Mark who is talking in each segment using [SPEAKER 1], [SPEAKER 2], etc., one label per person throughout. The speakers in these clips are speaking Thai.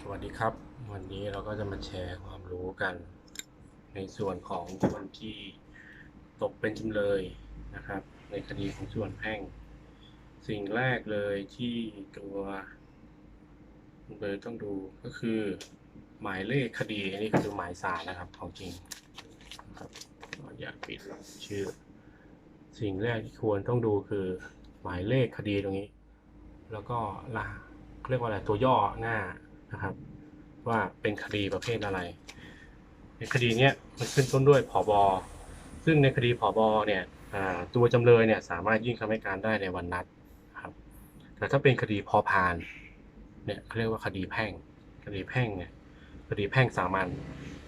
[SPEAKER 1] สวัสดีครับ วันนี้เราก็จะมาแชร์ความรู้กัน ในส่วนของคนที่ตกเป็นจำเลยนะครับ ในคดีของส่วนแพ่ง สิ่งแรกเลยที่ตัวจำเลยต้องดูก็คือ หมายเลขคดีอันนี้คือหมายสารนะครับของจริงครับอยาตปิดชื่อ สิ่งแรกที่ควรต้องดูคือ หมายเลขคดีตรงนี้ แล้วก็ลาเขาเรียกว่าอะไรตัวย่อหน้า นะครับ ว่าเป็นคดีประเภทอะไร ในคดีเนี้ยมันขึ้นต้นด้วยผอบอซึ่งในคดีผอบอเนี่ยตัวจำเลยเนี่ยสามารถยื่นคำให้การได้ในวันนัดครับ แต่ถ้าเป็นคดีพอพานเนี่ยเขาเรียกว่าคดีแพ่ง คดีแพ่งเนี่ยคดีแพ่งสามัญ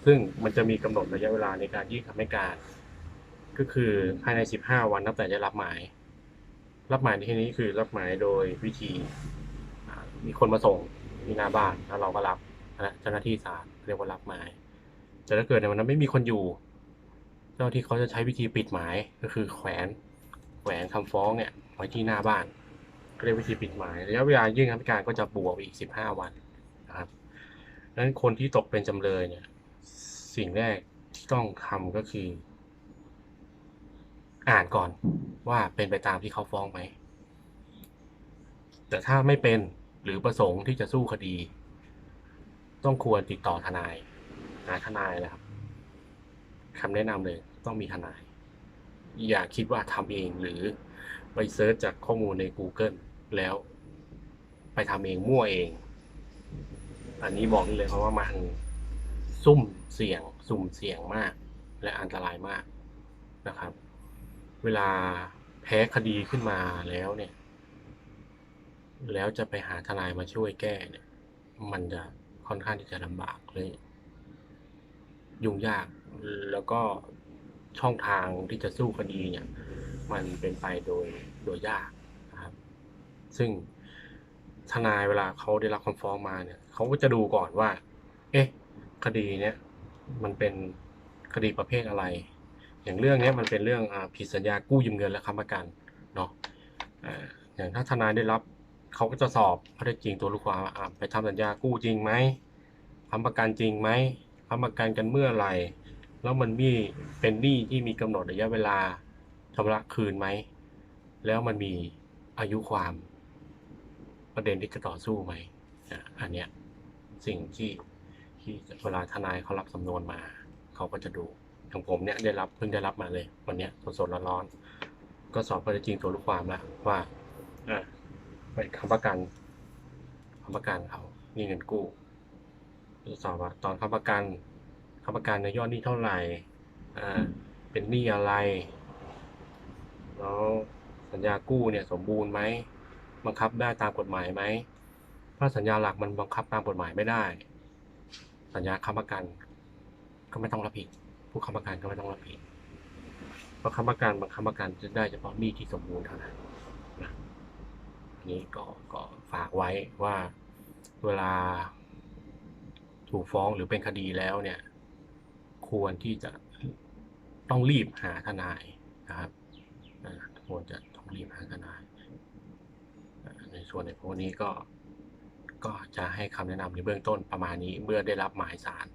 [SPEAKER 1] ซึ่งมันจะมีกำหนดระยะเวลาในการยื่นคำให้การ ก็คือภายใน 15 วันนับแต่ได้รับหมาย รับหมายในที่นี้คือรับหมายโดยวิธีมีคนมาส่ง ที่หน้าบ้านแล้วเราก็รับนะเจ้าหน้าที่ศาลเรียกว่ารับหมายแต่ถ้าเกิดในวันนั้นไม่มีคนอยู่ เจ้าที่เขาจะใช้วิธีปิดหมายก็คือแขวนแขวนคำฟ้องเนี่ยไว้ที่หน้าบ้านก็เรียกวิธีปิดหมายระยะเวลายื่นคำให้การก็จะบวกอีก 15 วันนะครับดังนั้นคนที่ตกเป็นจำเลยเนี่ยสิ่งแรกที่ต้องทำก็คือ อ่านก่อนว่าเป็นไปตามที่เขาฟ้องไหมแต่ถ้าไม่เป็น หรือประสงค์ที่จะสู้คดี ต้องควรติดต่อทนายหาทนายนะครับคำแนะนำเลยต้องมีทนาย อย่าคิดว่าทำเองหรือไปเซิร์ชจากข้อมูลใน Google แล้วไปทำเองมั่วเอง อันนี้บอกเลยเพราะว่ามันซุ่มเสี่ยง สุ่มเสี่ยงมาก และอันตรายมากนะครับ เวลาแพ้คดีขึ้นมาแล้วเนี่ย แล้วจะไปหาทนายมาช่วยแก้เนี่ย มันจะค่อนข้างที่จะลำบากเลย ยุ่งยากแล้วก็ช่องทางที่จะสู้คดีเนี่ย มันเป็นไปโดยโดยยากนะครับ ซึ่งทนายเวลาเขาได้รับคำฟ้องมาเนี่ยเขาก็จะดูก่อนว่า เอ๊ะ คดีเนี่ยมันเป็นคดีประเภทอะไร อย่างเรื่องเนี้ยมันเป็นเรื่องผิดสัญญากู้ยืมเงินและค้ำประกันเนาะอย่างถ้าทนายได้รับ เขาก็จะสอบข้อเท็จจริงตัวลูกความว่าไปทำสัญญากู้จริงไหมค้ำประกันจริงไหมค้ำประกันกันเมื่อไหร่ แล้วมันมีเป็นหนี้ที่มีกำหนดระยะเวลาชำระคืนไหม แล้วมันมีอายุความประเด็นที่จะต่อสู้ไหมอันเนี้ยสิ่งที่ที่เวลาทนายเขารับสำนวนมา เขาก็จะดูอย่างผมเนี่ยได้รับเพิ่งได้รับมาเลย วันเนี้ยสดๆร้อนๆก็สอบข้อเท็จจริงตัวลูกความแล้วว่าอะ ไปค้ำประกันค้ำประกันเขานี่เงินกู้ตรวจสอบว่าตอนค้ำประกันค้ำประกันในยอดหนี้เท่าไหร่อ่าเป็นหนี้อะไรแล้วสัญญากู้เนี่ยสมบูรณ์ไหมบังคับได้ตามกฎหมายไหมถ้าสัญญาหลักมันบังคับตามกฎหมายไม่ได้ สัญญาค้ำประกัน ก็ไม่ต้องรับผิด ผู้ค้ำประกันก็ไม่ต้องรับผิดเพราะค้ำประกันบางค้ำประกันจะได้เฉพาะหนี้ที่สมบูรณ์เท่านั้น นี้ก็ก็ฝากไว้ว่าเวลาถูกฟ้องหรือเป็นคดีแล้วเนี่ย ควรที่จะต้องรีบหาทนายนะครับควรจะต้องรีบหาทนาย ในส่วนในพวกนี้ก็ก็จะให้คำแนะนำในเบื้องต้นประมาณนี้เมื่อได้รับหมายสาร